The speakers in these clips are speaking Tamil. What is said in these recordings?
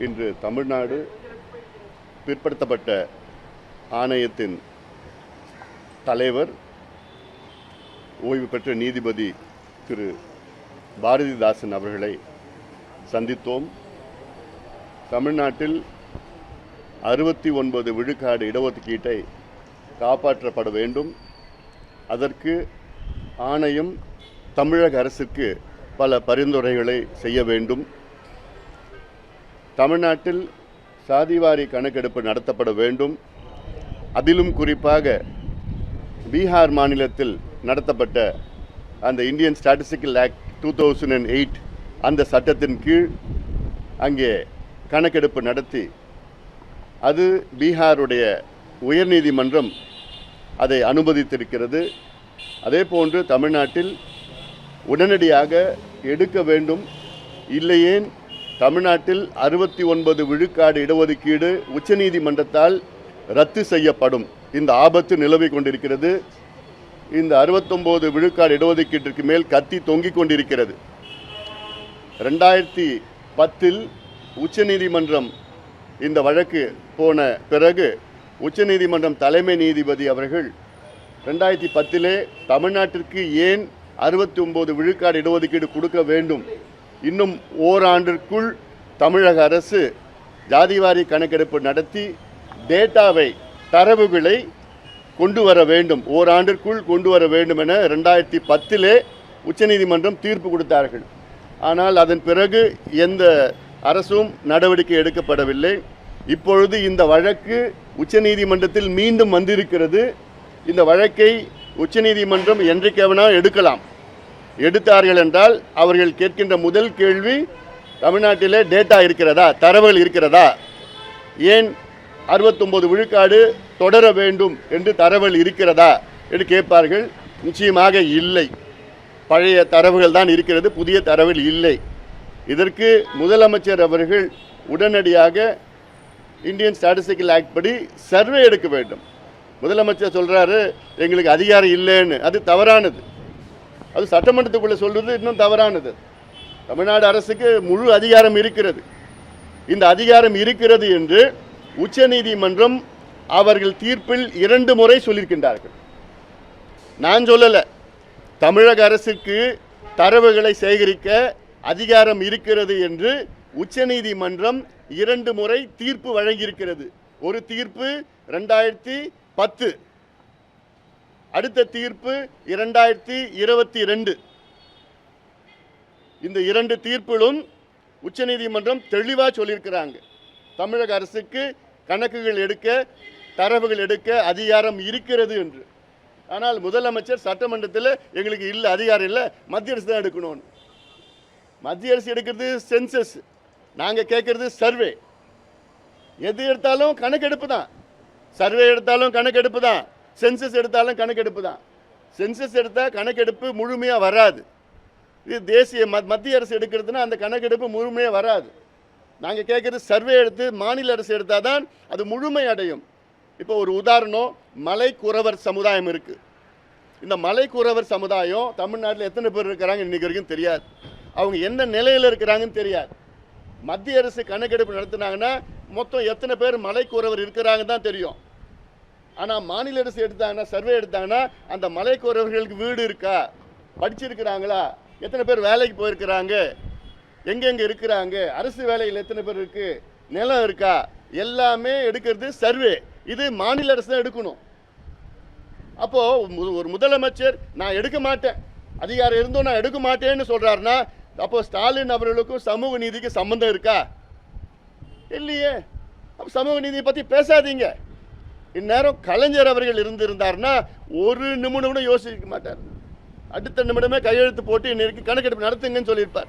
இன்று தமிழ்நாடு பிற்படுத்தப்பட்ட ஆணையத்தின் தலைவர் ஓய்வு பெற்ற நீதிபதி திரு. பாரதிதாசன் அவர்களை சந்தித்தோம். தமிழ்நாட்டில் அறுபத்தி ஒன்பது விழுக்காடு இடஒதுக்கீட்டை காப்பாற்றப்பட வேண்டும். அதற்கு ஆணையம் தமிழக அரசுக்கு பல பரிந்துரைகளை செய்ய வேண்டும். தமிழ்நாட்டில் சாதிவாரி கணக்கெடுப்பு நடத்தப்பட வேண்டும். அதிலும் குறிப்பாக பீகார் மாநிலத்தில் நடத்தப்பட்ட அந்த Indian statistical act two thousand and eight அந்த சட்டத்தின் கீழ் அங்கே கணக்கெடுப்பு நடத்தி அது பீகாருடைய உயர்நீதிமன்றம் அதை அனுமதித்திருக்கிறது. அதே போன்று தமிழ்நாட்டில் உடனடியாக எடுக்க வேண்டும். இல்லையேன் தமிழ்நாட்டில் அறுபத்தி ஒன்பது விழுக்காடு இடஒதுக்கீடு உச்சநீதிமன்றத்தால் ரத்து செய்யப்படும். இந்த ஆபத்து நிலவிக் கொண்டிருக்கிறது. இந்த அறுபத்தொம்போது விழுக்காடு இடஒதுக்கீட்டிற்கு மேல் கத்தி தொங்கிக் கொண்டிருக்கிறது. ரெண்டாயிரத்தி பத்தில் உச்சநீதிமன்றம் இந்த வழக்கு போன பிறகு உச்சநீதிமன்றம் தலைமை நீதிபதி அவர்கள் ரெண்டாயிரத்தி பத்திலே தமிழ்நாட்டிற்கு ஏன் அறுபத்தி ஒம்பது விழுக்காடு இடஒதுக்கீடு கொடுக்க வேண்டும்? இன்னும் ஓராண்டிற்குள் தமிழக அரசு ஜாதிவாரி கணக்கெடுப்பு நடத்தி டேட்டாவை தரவுகளை கொண்டு வர வேண்டும். ஓராண்டிற்குள் கொண்டு வர வேண்டும் என ரெண்டாயிரத்தி பத்திலே உச்சநீதிமன்றம் தீர்ப்பு கொடுத்தார்கள். ஆனால் அதன் பிறகு எந்த அரசும் நடவடிக்கை எடுக்கப்படவில்லை. இப்பொழுது இந்த வழக்கு உச்சநீதிமன்றத்தில் மீண்டும் வந்திருக்கிறது. இந்த வழக்கை உச்சநீதிமன்றம் என்றைக்கவனா எடுக்கலாம். எடுத்தார்கள் என்றால் அவர்கள் கேட்கின்ற முதல் கேள்வி தமிழ்நாட்டிலே டேட்டா இருக்கிறதா? தரவுகள் இருக்கிறதா? ஏன் அறுபத்தொம்பது விழுக்காடு தொடர வேண்டும் என்று தரவுகள் இருக்கிறதா என்று கேட்பார்கள்? நிச்சயமாக இல்லை. பழைய தரவுகள் தான் இருக்கிறது புதிய தரவுகள் இல்லை. இதற்கு முதலமைச்சர் அவர்கள் உடனடியாக இந்தியன் ஸ்டாட்டிஸ்டிக்கல் ஆக்ட் படி சர்வே எடுக்க வேண்டும். முதலமைச்சர் சொல்கிறாரு எங்களுக்கு அதிகாரம் இல்லைன்னு. அது தவறானது. அது சட்டமன்றத்துக்குள்ளே சொல்வது இன்னும் தவறானது. தமிழ்நாடு அரசுக்கு முழு அதிகாரம் இருக்கிறது. இந்த அதிகாரம் இருக்கிறது என்று உச்சநீதிமன்றம் அவர்கள் தீர்ப்பில் இரண்டு முறை சொல்லியிருக்கின்றார்கள். நான் சொல்லலை. தமிழக அரசுக்கு தரவுகளை சேகரிக்க அதிகாரம் இருக்கிறது என்று உச்சநீதிமன்றம் இரண்டு முறை தீர்ப்பு வழங்கியிருக்கிறது. ஒரு தீர்ப்பு ரெண்டாயிரத்தி பத்து. அடுத்த தீர்ப்பு இரண்டாயிரத்தி இருபத்தி ரெண்டு. இந்த இரண்டு தீர்ப்பிலும் உச்சநீதிமன்றம் தெளிவாக சொல்லியிருக்கிறாங்க. தமிழக அரசுக்கு கணக்குகள் எடுக்க தரவுகள் எடுக்க அதிகாரம் இருக்கிறது என்று. ஆனால் முதலமைச்சர் சட்டமன்றத்தில் எங்களுக்கு இல்லை அதிகாரம் இல்லை மத்திய அரசு தான் எடுக்கணும்னு. மத்திய அரசு எடுக்கிறது சென்சஸ். நாங்கள் கேட்கறது சர்வே. எது எடுத்தாலும் கணக்கெடுப்பு தான். சர்வே எடுத்தாலும் கணக்கெடுப்பு தான். சென்சஸ் எடுத்தாலும் கணக்கெடுப்பு தான். சென்சஸ் எடுத்தால் கணக்கெடுப்பு முழுமையாக வராது. இது தேசிய ம மத்திய அரசு எடுக்கிறதுனா அந்த கணக்கெடுப்பு முழுமையாக வராது. நாங்கள் கேட்குறது சர்வே எடுத்து மாநில அரசு எடுத்தால் தான் அது முழுமை அடையும். இப்போ ஒரு உதாரணம் மலைக்குறவர் சமுதாயம் இருக்குது இந்த மலைக்குறவர் சமுதாயம் தமிழ்நாட்டில் எத்தனை பேர் இருக்கிறாங்க இன்றைக்கு வரைக்கும் தெரியாது. அவங்க எந்த நிலையில் இருக்கிறாங்கன்னு தெரியாது. மத்திய அரசு கணக்கெடுப்பு நடத்தினாங்கன்னா மொத்தம் எத்தனை பேர் மலைக்குறவர் இருக்கிறாங்க இருக்கிறாங்கன்னு தான் தெரியும். ஆனால் மாநில அரசு எடுத்தாங்கன்னா சர்வே எடுத்தாங்கன்னா அந்த மலை வீடு இருக்கா? படிச்சிருக்கிறாங்களா? எத்தனை பேர் வேலைக்கு போயிருக்கிறாங்க? எங்கெங்கே இருக்கிறாங்க? அரசு வேலையில் எத்தனை பேர் இருக்குது நிலம் இருக்கா? எல்லாமே எடுக்கிறது சர்வே. இது மாநில அரசு தான் எடுக்கணும். அப்போது ஒரு முதலமைச்சர் நான் எடுக்க மாட்டேன். அதிகாரம் இருந்தும் நான் எடுக்க மாட்டேன்னு சொல்கிறாருன்னா அப்போ ஸ்டாலின் அவர்களுக்கும் சமூக நீதிக்கு சம்மந்தம் இருக்கா? இல்லையே. அப்போ சமூக நீதியை பற்றி பேசாதீங்க. இந்நேரம் கலைஞர் அவர்கள் இருந்திருந்தாருன்னா ஒரு நிமிடம் கூட யோசிக்க மாட்டார். அடுத்த நிமிடமே கையெழுத்து போட்டு இன்னைக்கு கணக்கெடுப்பு நடத்துங்கன்னு சொல்லியிருப்பார்.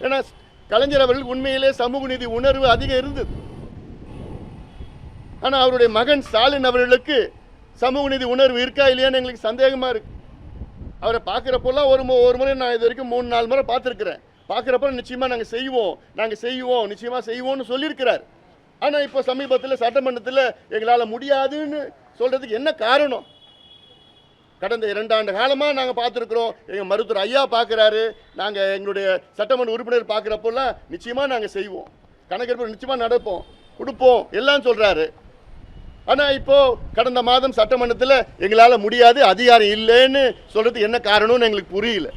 ஏன்னா கலைஞர் அவர்கள் உண்மையிலே சமூக நீதி உணர்வு அதிகம் இருந்தது. ஆனால் அவருடைய மகன் ஸ்டாலின் அவர்களுக்கு சமூக நீதி உணர்வு இருக்கா இல்லையான்னு எங்களுக்கு சந்தேகமா இருக்கு. அவரை பார்க்குறப்போல்லாம் ஒரு மு- ஒரு முறை நான் இது வரைக்கும் மூணு நாலு முறை பார்த்துருக்குறேன். பார்க்குறப்ப நிச்சயமாக நாங்கள் செய்வோம் நாங்கள் செய்வோம் நிச்சயமாக செய்வோம்னு சொல்லியிருக்கிறார். ஆனால் இப்போ சமீபத்தில் சட்டமன்றத்தில் எங்களால் முடியாதுன்னு சொல்கிறதுக்கு என்ன காரணம்? கடந்த இரண்டாண்டு காலமாக நாங்கள் பார்த்துருக்குறோம். எங்கள் மருத்துவர் ஐயா பார்க்குறாரு. நாங்கள் எங்களுடைய சட்டமன்ற உறுப்பினர் பார்க்குறப்போல்லாம் நிச்சயமாக நாங்கள் செய்வோம். கணக்கெடுப்பு நிச்சயமாக நடப்போம். கொடுப்போம். எல்லாம் சொல்கிறாரு ஆனால் இப்போது கடந்த மாதம் சட்டமன்றத்தில் எங்களால் முடியாது அதிகாரம் இல்லைன்னு சொல்கிறதுக்கு என்ன காரணம்னு எங்களுக்கு புரியல.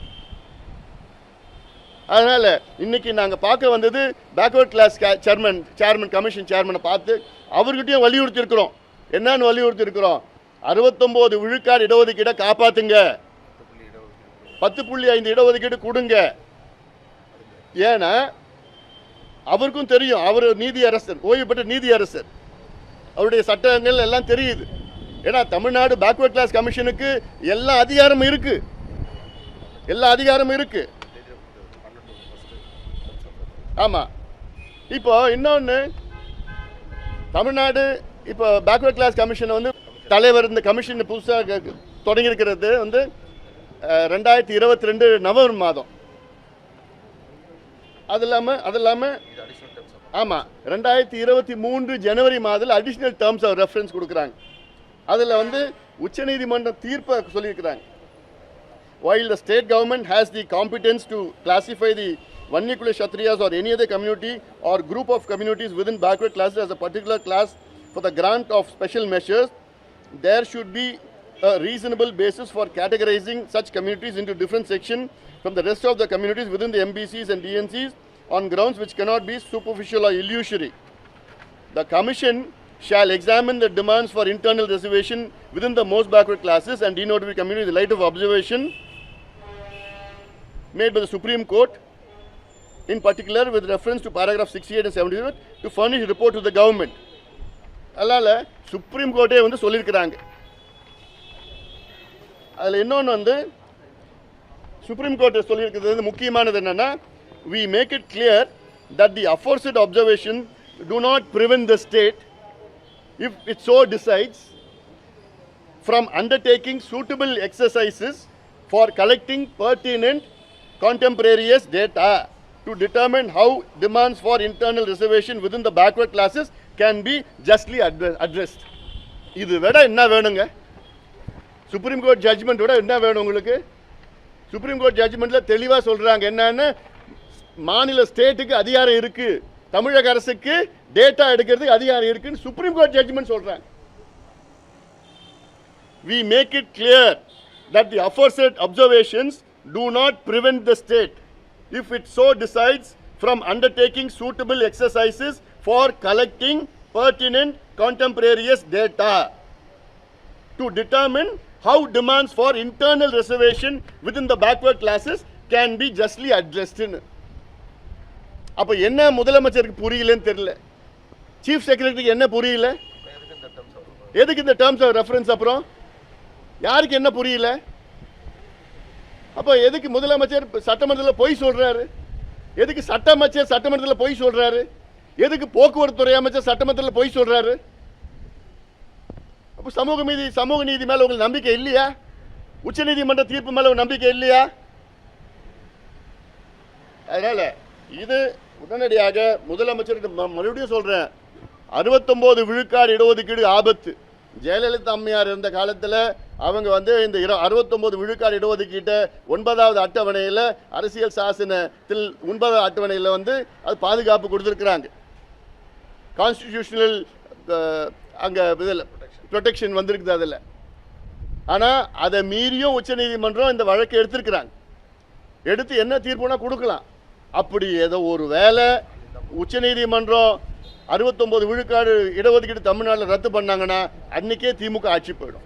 அதனால் இன்னைக்கு நாங்கள் பார்க்க வந்தது backward class chairman chairman commission சேர்மனை பார்த்து அவர்கிட்டையும் வலியுறுத்தியிருக்கிறோம். என்னன்னு வலியுறுத்தியிருக்கிறோம்? அறுபத்தொம்போது விழுக்காடு இடஒதுக்கீடை காப்பாற்றுங்க பத்து புள்ளி ஐந்து இடஒதுக்கீடு கொடுங்க. ஏன்னா அவருக்கும் தெரியும். அவர் நீதி அரசர் ஓய்வு பெற்ற நீதி அரசர் அவருடைய சட்டங்கள் எல்லாம் தெரியுது. ஏன்னா தமிழ்நாடு பேக்வர்ட் கிளாஸ் கமிஷனுக்கு எல்லா அதிகாரமும் இருக்குது எல்லா அதிகாரமும் இருக்குது ஆமாம் இப்போ இன்னொன்று தமிழ்நாடு இப்போ பேக்வர்ட் கிளாஸ் கமிஷனை வந்து தலைவர் இந்த கமிஷன் புதுசாக தொடங்கியிருக்கிறது வந்து ரெண்டாயிரத்தி இருபத்தி ரெண்டு நவம்பர் மாதம். அது இல்லாமல் அது இல்லாமல் ஆமாம் ரெண்டாயிரத்தி இருபத்தி மூன்று ஜனவரி மாதத்தில் அடிஷ்னல் டேர்ம்ஸ் ஆஃப் ரெஃபரன்ஸ் கொடுக்குறாங்க. அதில் வந்து உச்சநீதிமன்ற தீர்ப்பை சொல்லியிருக்கிறாங்க. While the state government has the competence to classify the Vannikula Kshatriyas or any other community or group of communities within backward classes as a particular class for the grant of special measures, there should be a reasonable basis for categorizing such communities into different sections from the rest of the communities within the MBCs and DNCs on grounds which cannot be superficial or illusory. The Commission shall examine the demands for internal reservation within the most backward classes and denotified communities in the light of observation made by the Supreme Court, in particular with reference to paragraph 68 and 78 to furnish report to the government அதனால் சுப்ரீம் கோர்ட்டே வந்து சொல்லியிருக்கிறாங்க அதில் இன்னொன்று வந்து சுப்ரீம் கோர்ட் சொல்லியிருக்கிறது வந்து முக்கியமானது என்னென்னா we make it clear that the aforesaid observation do not prevent the state if it so decides from undertaking suitable exercises for collecting pertinent contemporaneous data to determine how demands for internal reservation within the backward classes can be justly addre- addressed இது விட என்ன வேணுங்க சுப்ரீம் கோர்ட் ஜட்ஜ்மெண்ட் விட என்ன வேணும் உங்களுக்கு சுப்ரீம் கோர்ட் ஜட்ஜ்மெண்ட்ல தெளிவா சொல்றாங்க என்னன்னு மாநில ஸ்டேட்டுக்கு அதிகாரம் இருக்கு தமிழக அரசுக்கு டேட்டா எடுக்கிறதுக்கு அதிகாரம் இருக்குன்னு சுப்ரீம் கோர்ட் ஜட்ஜ்மெண்ட் சொல்றாங்க we make it clear that the aforesaid observations do not prevent the state, if it so decides, from undertaking suitable exercises for collecting pertinent contemporaneous data to determine how demands for internal reservation within the backward classes can be justly addressed. அப்ப என்ன முதலமைச்சருக்கு புரியலன்னு தெரியல சீஃப் செக்ரட்டரிக்கு என்ன புரியல எதுக்கு இந்த டேர்ம்ஸ் ஆஃப் ரெஃபரன்ஸ் அப்புறம் யாருக்கு என்ன புரியல அப்போ எதுக்கு முதலமைச்சர் சட்டமன்றத்தில் பொய் சொல்கிறாரு எதுக்கு சட்ட அமைச்சர் சட்டமன்றத்தில் பொய் சொல்கிறாரு எதுக்கு போக்குவரத்து துறை அமைச்சர் சட்டமன்றத்தில் பொய் சொல்கிறாரு அப்போ சமூக நீதி சமூக நீதி மேலே உங்களுக்கு நம்பிக்கை இல்லையா? உச்சநீதிமன்ற தீர்ப்பு மேலே நம்பிக்கை இல்லையா? அதனால் இது உடனடியாக முதலமைச்சருக்கு ம- மறுபடியும் சொல்கிறேன் அறுபத்தொம்போது விழுக்காடு இடஒதுக்கீடு ஆபத்து. ஜெயலலிதா அம்மையார் இருந்த காலத்தில் அவங்க வந்து இந்த இரு அறுபத்தொம்போது விழுக்காடு இடஒதுக்கீட்டை ஒன்பதாவது அட்டவணையில் அரசியல் சாசனத்தில் ஒன்பதாவது அட்டவணையில் வந்து அது பாதுகாப்பு கொடுத்துருக்குறாங்க. கான்ஸ்டிடியூஷனல் அங்கே இதில் ப்ரொடெக்ஷன் வந்திருக்குது அதில். ஆனால் அதை மீறியும் உச்சநீதிமன்றம் இந்த வழக்கை எடுத்திருக்கிறாங்க. எடுத்து என்ன தீர்ப்புனா கொடுக்கலாம். அப்படி ஏதோ ஒரு வேலை உச்சநீதிமன்றம் அறுபத்தொம்போது விழுக்காடு இடஒதுக்கீடு தமிழ்நாட்டில் ரத்து பண்ணாங்கன்னா அன்னைக்கே திமுக ஆட்சி போயிடும்.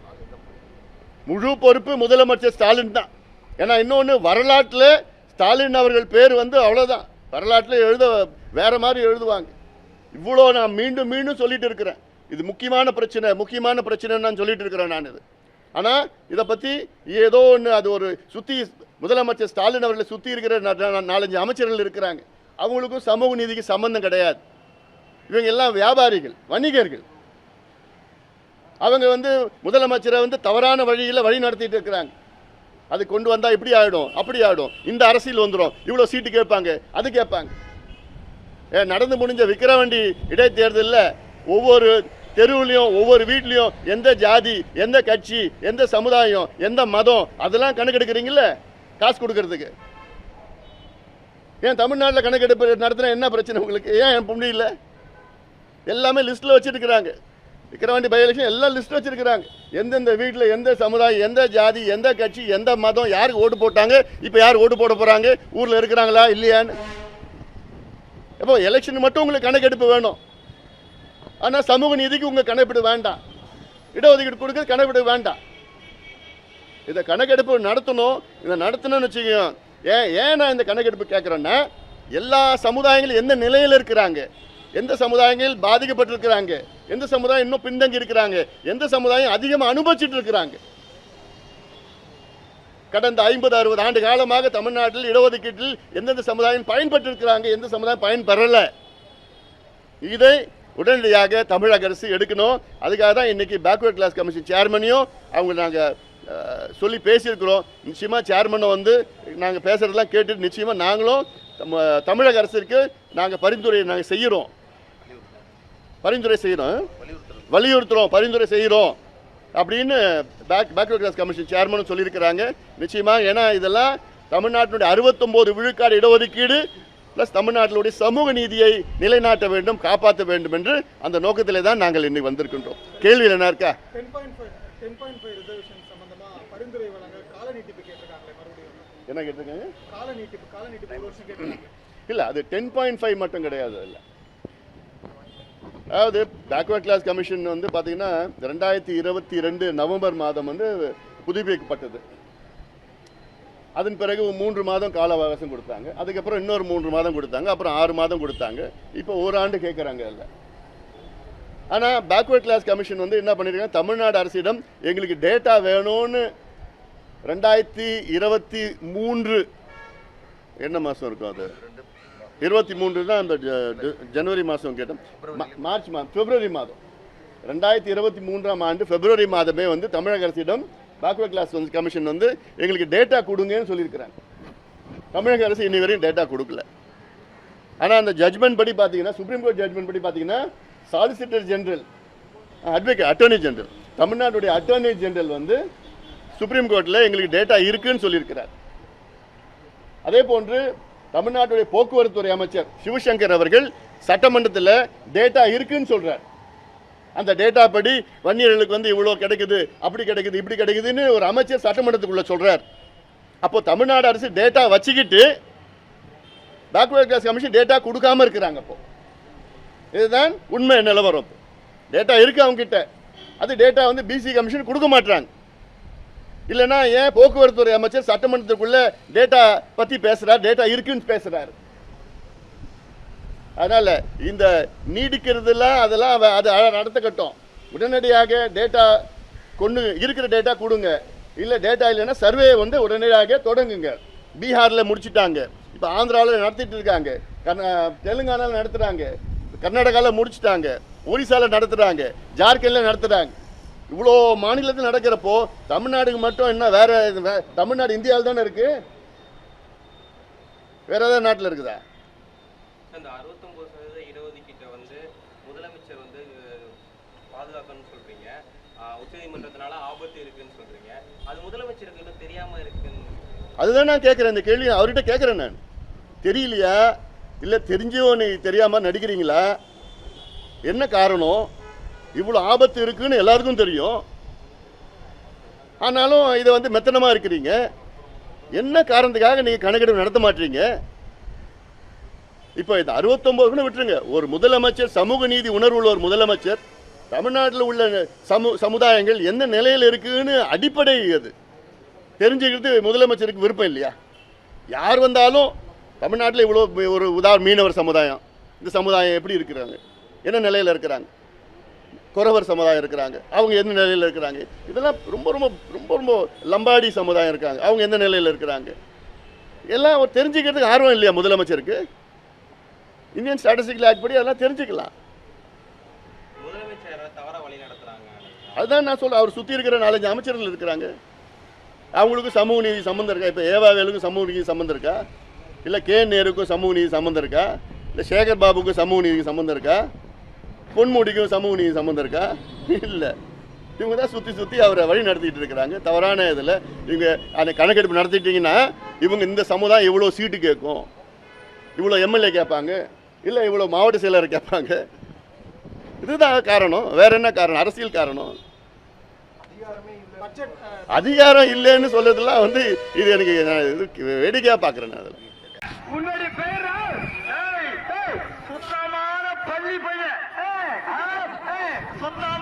முழு பொறுப்பு முதலமைச்சர் ஸ்டாலின் தான். ஏன்னா இன்னொன்று வரலாற்றில் ஸ்டாலின் அவர்கள் பேர் வந்து அவ்வளோதான் வரலாற்றில் எழுத வேற மாதிரி எழுதுவாங்க. இவ்வளோ நான் மீண்டும் மீண்டும் சொல்லிட்டு இருக்கிறேன். இது முக்கியமான பிரச்சனை முக்கியமான பிரச்சனைன்னு நான் சொல்லிட்டு இருக்கிறேன் நான் இது. ஆனால் இதை பற்றி ஏதோ ஒன்று அது ஒரு சுற்றி முதலமைச்சர் ஸ்டாலின் அவர்களை சுற்றி இருக்கிற நாலஞ்சு அமைச்சர்கள் இருக்கிறாங்க. அவங்களுக்கும் சமூக நீதிக்கு சம்மந்தம் கிடையாது. இவங்க எல்லாம் வியாபாரிகள் வணிகர்கள். அவங்க வந்து முதலமைச்சரை வந்து தவறான வழியில் வழி நடத்திட்டு இருக்கிறாங்க. அது கொண்டு வந்தால் இப்படி ஆகிடும் அப்படி ஆகிடும் இந்த அரசியல் வந்துடும் இவ்வளோ சீட்டு கேட்பாங்க அது கேட்பாங்க. ஏ, நடந்து முடிஞ்ச விக்கிரவாண்டி இடைத்தேர்தலில் ஒவ்வொரு தெருவுலையும் ஒவ்வொரு வீட்லேயும் எந்த ஜாதி எந்த கட்சி எந்த சமுதாயம் எந்த மதம் அதெல்லாம் கணக்கெடுக்கிறீங்கள காசு கொடுக்கறதுக்கு. ஏன் தமிழ்நாட்டில் கணக்கெடுப்பு நடத்தினா என்ன பிரச்சனை உங்களுக்கு? ஏன் முடியல எல்லாமே லிஸ்ட்டில் வச்சுருக்கிறாங்க. விக்கிரவாண்டி பை எலெக்ஷன் எல்லாம் லிஸ்ட் வச்சுருக்கிறாங்க. எந்தெந்த வீட்டில் எந்த சமுதாயம் எந்த ஜாதி எந்த கட்சி எந்த மதம் யாருக்கு ஓட்டு போட்டாங்க இப்போ யார் ஓட்டு போட போகிறாங்க ஊரில் இருக்கிறாங்களா இல்லையான்னு. இப்போ எலெக்ஷன் மட்டும் உங்களுக்கு கணக்கெடுப்பு வேணும். ஆனால் சமூக நீதிக்கு உங்கள் கணக்கெடுப்பு வேண்டாம். இடஒதுக்கீடு கொடுக்க கணக்கெடுப்பு வேண்டாம். இதை கணக்கெடுப்பு நடத்தணும். இதை நடத்தணும்னு வச்சுக்கோங்க. ஏன் ஏன் நான் இந்த கணக்கெடுப்பு கேட்குறேன்னா எல்லா சமுதாயங்களும் எந்த நிலையில் இருக்கிறாங்க? எந்த சமுதாயங்கள் பாதிக்கப்பட்டிருக்கிறாங்க? எந்த சமுதாயம் இன்னும் பின்தங்கி இருக்கிறாங்க? எந்த சமுதாயம் அதிகமாக அனுபவிச்சுட்டு இருக்கிறாங்க? கடந்த ஐம்பது அறுபது ஆண்டு காலமாக தமிழ்நாட்டில் இடஒதுக்கீட்டில் எந்தெந்த சமுதாயம் பயன்பட்டு இருக்கிறாங்க எந்த சமுதாயம் பயன்பெறலை? இதை உடனடியாக தமிழக அரசு எடுக்கணும். அதுக்காக தான் இன்றைக்கி பேக்வர்ட் கிளாஸ் கமிஷன் சேர்மனையும் அவங்க நாங்கள் சொல்லி பேசியிருக்கிறோம். நிச்சயமாக சேர்மனை வந்து நாங்கள் பேசுகிறதெல்லாம் கேட்டுட்டு நிச்சயமாக நாங்களும் தமிழக அரசிற்கு நாங்கள் பரிந்துரை நாங்கள் செய்கிறோம் பரிந்துரை செய்கிறோம் வலியுறுத்துகிறோம் பரிந்துரை செய்கிறோம் அப்படின்னு பேக் பேக்வர்ட் கிளாஸ் கமிஷன் சேர்மனும் சொல்லியிருக்கிறாங்க நிச்சயமாக ஏன்னா இதெல்லாம் தமிழ்நாட்டினுடைய அறுபத்தொம்போது விழுக்காடு இடஒதுக்கீடு ப்ளஸ் தமிழ்நாட்டினுடைய சமூக நீதியை நிலைநாட்ட வேண்டும் காப்பாற்ற வேண்டும் என்று அந்த நோக்கத்திலே தான் நாங்கள் இன்னைக்கு வந்திருக்கின்றோம் கேள்வி என்ன இருக்கா என்ன கேட்டிருக்காங்க இல்லை அது டென் பாயிண்ட் ஃபைவ் மட்டும் கிடையாது இல்லை அதாவது பேக்வர்ட் கிளாஸ் கமிஷன் வந்து பார்த்தீங்கன்னா ரெண்டாயிரத்தி இருபத்தி ரெண்டு நவம்பர் மாதம் வந்து புதுப்பிக்கப்பட்டது. அதன் பிறகு மூன்று மாதம் கால அவகாசம் கொடுத்தாங்க. அதுக்கப்புறம் இன்னொரு மூன்று மாதம் கொடுத்தாங்க. அப்புறம் ஆறு மாதம் கொடுத்தாங்க. இப்போ ஒரு ஆண்டு கேட்குறாங்க அதில். ஆனால் பேக்வர்ட் கிளாஸ் கமிஷன் வந்து என்ன பண்ணியிருக்காங்க தமிழ்நாடு அரசிடம் எங்களுக்கு டேட்டா வேணும்னு ரெண்டாயிரத்தி இருபத்தி மூன்று என்ன மாதம் இருக்கும் அது? இருபத்தி மூன்று தான் அந்த ஜனவரி மாதம் கேட்டோம். மார்ச் மாதம் பிப்ரவரி மாதம். ரெண்டாயிரத்தி இருபத்தி மூன்றாம் ஆண்டு பிப்ரவரி மாதமே வந்து தமிழக அரசிடம் பேக்வர்ட் கிளாஸ் வந்து கமிஷன் வந்து எங்களுக்கு டேட்டா கொடுங்கன்னு சொல்லியிருக்கிறாங்க. தமிழக அரசு இன்னி வரையும் டேட்டா கொடுக்கல. ஆனால் அந்த ஜட்மெண்ட் படி பார்த்தீங்கன்னா சுப்ரீம் கோர்ட் ஜட்மெண்ட் படி பார்த்தீங்கன்னா solicitor general advocate attorney general தமிழ்நாட்டுடைய அட்டர்னி ஜெனரல் வந்து சுப்ரீம் கோர்ட்டில் எங்களுக்கு டேட்டா இருக்குன்னு சொல்லியிருக்கிறார். அதே போன்று தமிழ்நாட்டுடைய போக்குவரத்துறை அமைச்சர் சிவசங்கர் அவர்கள் சட்டமன்றத்தில் டேட்டா இருக்குன்னு சொல்கிறார் அந்த டேட்டா படி வன்னியர்களுக்கு வந்து இவ்வளோ கிடைக்குது அப்படி கிடைக்குது இப்படி கிடைக்குதுன்னு ஒரு அமைச்சர் சட்டமன்றத்துக்குள்ளே சொல்கிறார் அப்போ தமிழ்நாடு அரசு டேட்டா வச்சுக்கிட்டு பேக்வேர்ட் கிளாஸ் கமிஷன் டேட்டா கொடுக்காம இருக்கிறாங்க அப்போ இதுதான் உண்மை நிலவரம் டேட்டா இருக்குது அவங்ககிட்ட. அது டேட்டா வந்து பிசி கமிஷன் கொடுக்க மாட்டாங்க இல்லைன்னா ஏன் போக்குவரத்துறை அமைச்சர் சட்டமன்றத்துக்குள்ள டேட்டா பத்தி பேசுகிறார் டேட்டா இருக்குன்னு பேசுறாரு. அதனால இந்த நீடிக்கிறதுலாம் அதெல்லாம் அவ- அது அ- நடத்தக்கட்டும் உடனடியாக டேட்டா கொண்டு இருக்கிற டேட்டா கொடுங்க. இல்லை டேட்டா இல்லைன்னா சர்வே வந்து உடனடியாக தொடங்குங்க. பீகாரில் முடிச்சிட்டாங்க. இப்போ ஆந்திராவில் நடத்திட்டு இருக்காங்க. கர்நா தெலுங்கானாவில் நடத்துகிறாங்க கர்நாடகாவில் முடிச்சிட்டாங்க. ஒரிசாவில் நடத்துகிறாங்க ஜார்க்கண்டில் நடத்துகிறாங்க இவ்வளோ மாநிலத்தில் நடக்கிறப்போ தமிழ்நாடுக்கு மட்டும் என்ன வேற தமிழ்நாடு இந்தியாவில் தானே இருக்கு? வேற ஏதாவது நாட்டில் இருக்குதா? அந்த அறுபத்தொன்பது சதவீத இடஒதுக்கீட்டை வந்து முதலமைச்சர் வந்து அஹ், பாதுகாக்கணும்னு சொல்றீங்க. ஆஹ், உச்சநீதிமன்றத்தினால ஆபத்து இருக்குன்னு சொல்றீங்க. அது முதலமைச்சருக்கு இன்னும் தெரியாம இருக்குன்னு அதுதான் நான் கேட்குறேன் இந்த கேள்வி அவர்கிட்ட கேட்குறேன் நான். தெரியலையா? இல்லை தெரிஞ்சோ நீ தெரியாமல் நடிக்கிறீங்களா? என்ன காரணம்? இவ்வளோ ஆபத்து இருக்குன்னு எல்லாருக்கும் தெரியும். ஆனாலும் இதை வந்து மெத்தனமாக இருக்கிறீங்க. என்ன காரணத்துக்காக நீங்கள் கணக்கெடுப்பு நடத்த மாட்டீங்க? இப்போ இந்த அறுபத்தொம்போதுன்னு விட்டுருங்க. ஒரு முதலமைச்சர் சமூக நீதி உணர்வுள்ள ஒரு முதலமைச்சர் தமிழ்நாட்டில் உள்ள சமு சமுதாயங்கள் எந்த நிலையில் இருக்குன்னு அடிப்படை அது. தெரிஞ்சுக்கிறது முதலமைச்சருக்கு விருப்பம் இல்லையா? யார் வந்தாலும் தமிழ்நாட்டில் இவ்வளோ ஒரு உதாரண மீனவர் சமுதாயம். இந்த சமுதாயம் எப்படி இருக்கிறாங்க? என்ன நிலையில் இருக்கிறாங்க? குறவர் சமுதாயம் இருக்கிறாங்க. அவங்க எந்த நிலையில் இருக்கிறாங்க? இதெல்லாம் ரொம்ப ரொம்ப ரொம்ப ரொம்ப லம்பாடி சமுதாயம் இருக்காங்க. அவங்க எந்த நிலையில் இருக்கிறாங்க? எல்லாம் அவர் தெரிஞ்சுக்கிறதுக்கு ஆர்வம் இல்லையா முதலமைச்சருக்கு? இந்தியன் ஸ்டாட்டிஸ்டிக்கல் ஆக்ட் படி அதெல்லாம் தெரிஞ்சுக்கலாம். அதுதான் நான் சொல்ல அவர் சுற்றி இருக்கிற நாலஞ்சு அமைச்சர்கள் இருக்கிறாங்க. அவங்களுக்கும் சமூக நீதி சம்மந்தம் இருக்கா? இப்போ ஏவாவேலுக்கும் சமூக நீதி சம்மந்தம் இருக்கா? இல்லை கே நேருக்கும் சமூக நீதி சம்மந்தம் இருக்கா? இல்லை சேகர் பாபுக்கும் சமூக நீதி சம்மந்தம் இருக்கா? பொன்முடிக்கும் சமூக நீதி சம்மந்தம் இருக்கா? இல்லை. இவங்க தான் சுற்றி சுற்றி அவரை வழி நடத்திட்டு இருக்கிறாங்க. தவறான இதில் இவங்க அந்த கணக்கெடுப்பு நடத்திட்டீங்கன்னா இவங்க இந்த சமுதாயம் இவ்வளோ சீட்டு கேட்கும். இவ்வளோ எம்எல்ஏ கேட்பாங்க. இல்லை இவ்வளோ மாவட்ட செயலர் கேட்பாங்க. இதுதான் காரணம். வேற என்ன காரணம்? அரசியல் காரணம். அதிகாரம் இல்லைன்னு சொல்றதுலாம் வந்து இது எனக்கு இது வேடிக்கையாக பாக்குறேன் நான் அதில். சுத்தமான பள்ளி பையன். From the